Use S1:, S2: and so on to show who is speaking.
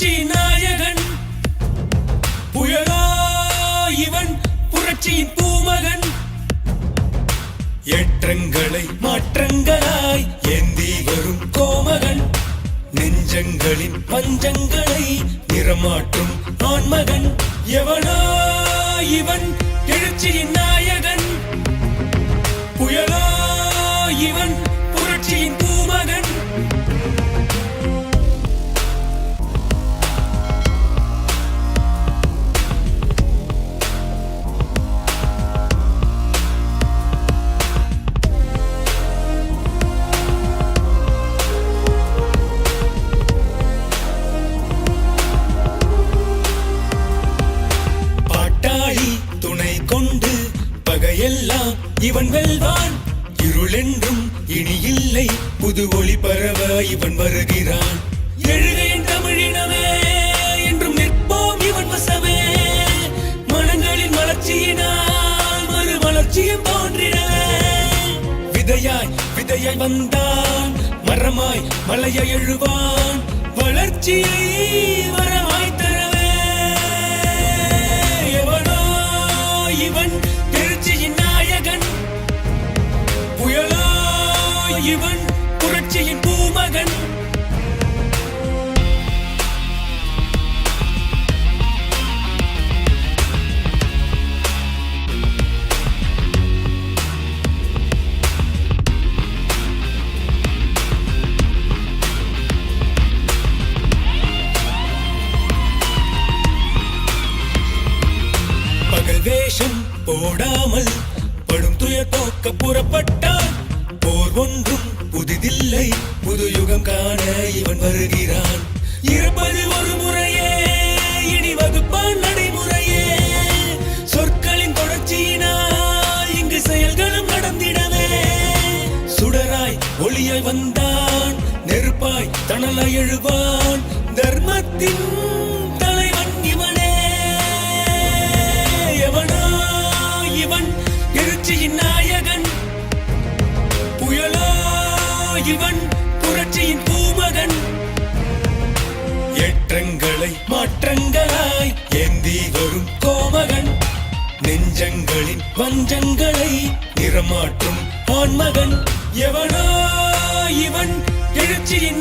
S1: புரட்சி நாயகன். புயலா இவன் புரட்சியின் பூமகன். ஏற்றங்களை மாற்றங்களாய் ஏந்தி வரும் கோமகன். நெஞ்சங்களின் பஞ்சங்களை நிறமாட்டும் ஆண்மகன். எவனா இவன் எழுச்சியின் நாயகன்? பகையெல்லாம் இவன் வெல்வான். இருளென்றும் இனி இல்லை புது ஒளி பரவ இவன் வருகிறான். எழுகையின் தமிழினமே என்றும் நிற்போம் இவன் வசமே. மனங்களின் வளர்ச்சியினால் மறு வளர்ச்சியும் தோன்றிடவே விதையாய் விதையாய் வந்தான். மரமாய் மலையை எழுவான். வளர்ச்சியை பகல் வேஷம் போடாமல் படும் துய தோக்க புறப்பட்டான் போர் ஒன்றும் புதிதில்லை. புது யுகம் காண இவன் வருகிறான். இருப்பது ஒரு முறையே இனி வகுப்பான் நடைமுறையே. சொற்களின் தொடர்ச்சியினால் இங்கு செயல்களும் நடந்திடவே. சுடராய் ஒளியாய் வந்தான் நெருப்பாய் தணலாய் எழுவான். தர்மத்தின் இவன் புரட்சியின் பூமகன். ஏற்றங்களை மாற்றங்களாய் ஏந்தி வரும் கோமகன். நெஞ்சங்களின் வஞ்சங்களை நிறமாற்றும் ஆண்மகன். எவனோ இவன் எழுச்சியின்